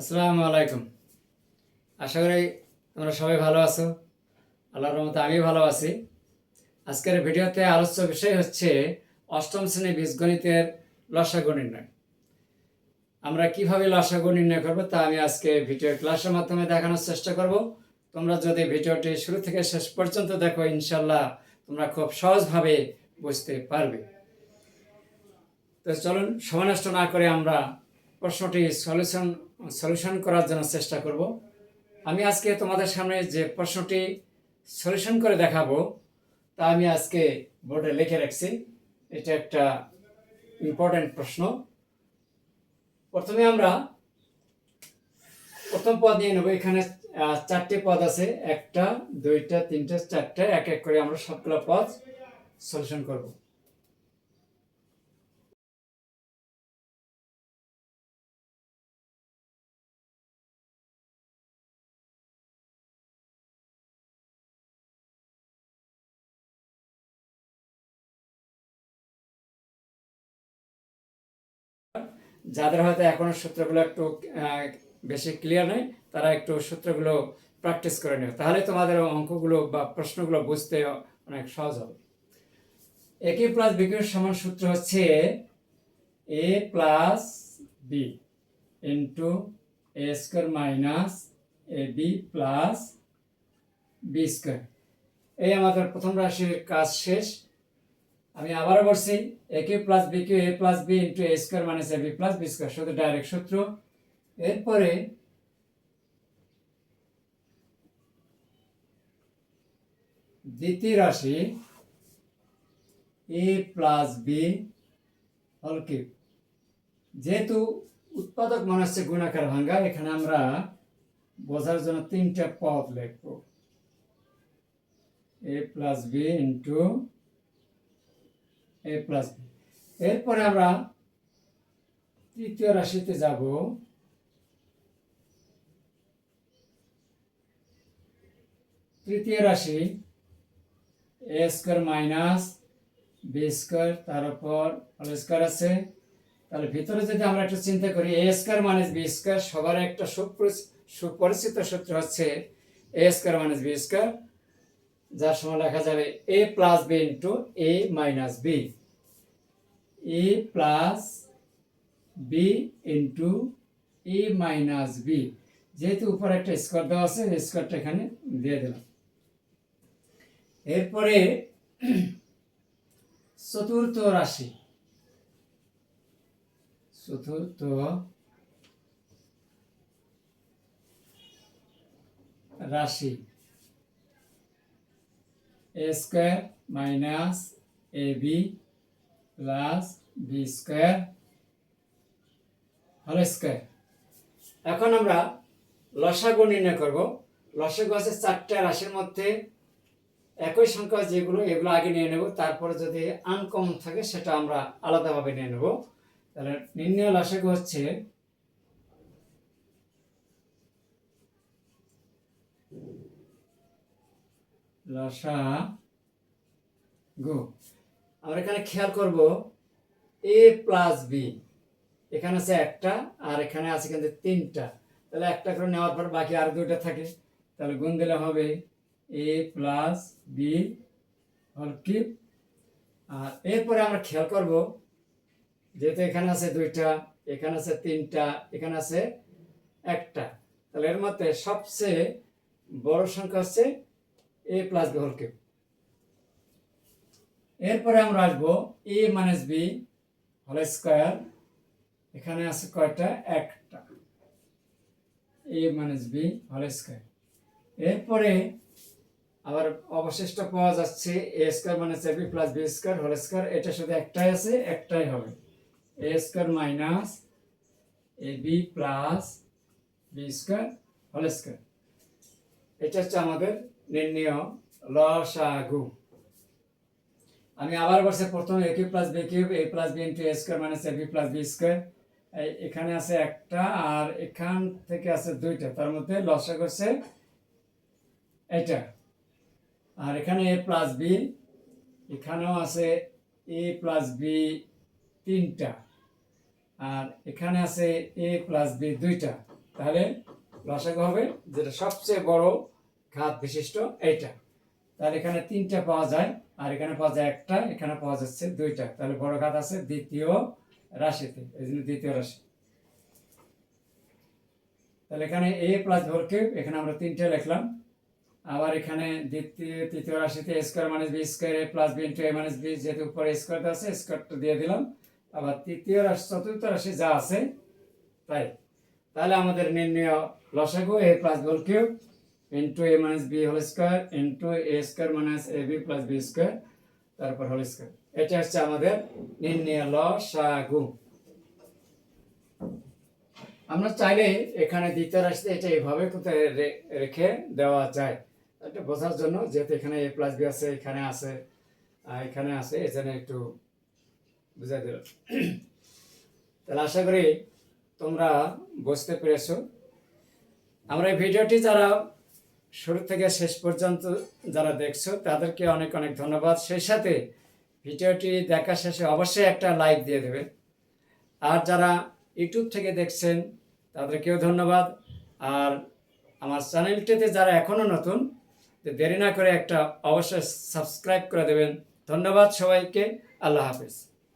আসসালামু আলাইকুম। আশা করি তোমরা সবাই ভালো আছো। আল্লাহর রহমতে আমি ভালো আছি। আজকের ভিডিওতে আলোচ্য বিষয় হচ্ছে অষ্টম শ্রেণি বীজগণিতের লসাগু নির্ণয়। আমরা কীভাবে লসাগু নির্ণয় করব তা আমি আজকে ভিডিও ক্লাসের মাধ্যমে দেখানোর চেষ্টা করব। তোমরা যদি ভিডিওটি শুরু থেকে শেষ পর্যন্ত দেখো ইনশাল্লাহ তোমরা খুব সহজভাবে বুঝতে পারবে। তো চলুন সময় নষ্ট না করে আমরা প্রশ্নটি সলিউশন সলিউশন করার জন্য চেষ্টা করব। আমি আজকে তোমাদের সামনে যে প্রশ্নটি সলিউশন করে দেখাবো, তা আমি আজকে বোর্ডে লিখে রাখছি। এটা একটা ইম্পর্ট্যান্ট প্রশ্ন। প্রথমে আমরা প্রথম পদ নিয়ে নেব। এখানে চারটে পদ আছে। একটা, দুইটা, তিনটা, চারটা, এক এক করে আমরা সবগুলো পদ সলিউশন করব। যাদের হয়তো এখনও সূত্রগুলো একটু বেশি ক্লিয়ার নেই, তারা একটু সূত্রগুলো প্র্যাকটিস করে নেবে। তাহলে তোমাদের অঙ্কগুলো বা প্রশ্নগুলো বুঝতে অনেক সহজ হবে। একই প্লাস বি কিউর সমান সূত্র হচ্ছে A plus B into A square minus A B plus B square এই আমাদের প্রথম রাশির কাজ শেষ। আমি আবারও বলছি A cube plus B cube A plus B into A square minus A B plus B square শুধু ডাইরেক্ট সূত্র। এরপরে দ্বিতীয় রাশি এ প্লাস বি হল কিউব যেহেতু উৎপাদক মনে হচ্ছে গুণাকার ভাঙ্গা, এখানে আমরা বোঝার জন্য তিনটা পদ লিখব। A plus B into A plus B এরপরে আমরা তৃতীয় রাশিতে যাব। তৃতীয় রাশি, A square minus B square, তার উপর স্কোয়ার আছে। তাহলে ভিতরে যদি আমরা একটু চিন্তা করি, A square minus B square সবার একটা সুপরিচ- সুপরিচিত সূত্র হচ্ছে A square minus B square যার সময় লেখা যাবে A plus B into A minus B A plus B into A minus B যেহেতু উপরে একটা স্কোয়ার দেওয়া আছে স্কোয়ারটা এখানে দিয়ে দিলাম। এরপরে চতুর্থ রাশি। চতুর্থ রাশি। A square minus A B plus B square হল এখন আমরা লসাগু নির্ণয় করব। লসাগু আছে চারটা রাশির মধ্যে একই সংখ্যা যেগুলো, এগুলো আগে নিয়ে নেব, তারপরে যদি আনকমন থাকে সেটা আমরা আলাদাভাবে নিয়ে নেব। তাহলে নির্ণয় লসাগু হচ্ছে লসাগু আমরা এখানে খেয়াল করব এ প্লাস বি এখানে আছে একটা আর এখানে আছে কিন্তু তিনটা। তাহলে একটা করে নেওয়ার পর বাকি আর দুইটা থাকে। তাহলে গুণ দিলে হবে A plus B whole cube আর এরপরে আমরা খেয়াল করব যেহেতু এখানে আছে দুইটা, এখানে আছে তিনটা, এখানে আছে একটা। তাহলে এর মধ্যে সবচেয়ে বড় সংখ্যা হচ্ছে এ প্লাস বি হল এরপরে আমরা আসব এ মাইনাস বি হল স্কোয়ার এখানে আছে কয়টা? একটা। এ মাইনাস বি হল স্কোয়ার এরপরে আবার অবশিষ্ট পাওয়া যাচ্ছে A square minus A B plus B square whole square এটা শুধু একটাই আছে, একটাই হবে। A square minus A B plus B square whole square এটা হচ্ছে আমাদের নির্ণয় লসাগু। আমি আবার বলছি, প্রথম A cube plus B cube A plus B into A square minus A B plus B square এখানে আছে একটা আর এখান থেকে আছে দুইটা, তার মধ্যে লসাগু হচ্ছে এটা। আর এখানে এ প্লাস বি এখানেও আছে এ প্লাস বি তিনটা। আর এখানে আছে এ প্লাস বি দুইটা। তাহলে লসাগু হবে যেটা সবচেয়ে বড় ঘাত বিশিষ্ট এইটা। তাহলে এখানে তিনটা পাওয়া যায়, আর এখানে পাওয়া যায় একটা, এখানে পাওয়া যাচ্ছে দুইটা। তাহলে বড় ঘাত আছে দ্বিতীয় রাশিতে, এই জন্য দ্বিতীয় রাশি। তাহলে এখানে এ প্লাস ভোর এখানে আমরা তিনটে লিখলাম। আবার এখানে দ্বিতীয়, তৃতীয় রাশিতে square minus B square A plus B into A minus B যেহেতু উপরে স্কোয়ারটা আছে স্কোয়ারটা দিয়ে দিলাম। আবার তৃতীয় রাশি, চতুর্থ রাশি যা আছে, তাই। তাহলে আমাদের নির্ণয় লসাগু A plus whole cube into A minus B whole square into A square minus A B plus B square তারপর হোল স্কোয়ার এটা হচ্ছে আমাদের নির্ণয় লসাগু আমরা চাইলে এখানে দ্বিতীয় রাশিতে এটা এইভাবে কোথায় রেখে দেওয়া যায়। এটা বোঝার জন্য যেহেতু এখানে এ প্লাস বি আছে, এখানে আছে এখানে আছে এখানে একটু বুঝাই দিল তাহলে আশা করি তোমরা বুঝতে পেরেছ। আমরা এই ভিডিওটি যারা শুরু থেকে শেষ পর্যন্ত যারা দেখছ, তাদেরকে অনেক অনেক ধন্যবাদ। সেই সাথে ভিডিওটি দেখা শেষে অবশ্যই একটা লাইক দিয়ে দেবেন। আর যারা ইউটিউব থেকে দেখছেন, তাদেরকেও ধন্যবাদ। আর আমার চ্যানেলটিতে যারা এখনও নতুন দেরি না করে একটা অবশ্যই সাবস্ক্রাইব করে দেবেন। ধন্যবাদ সবাইকে। আল্লাহ হাফেজ।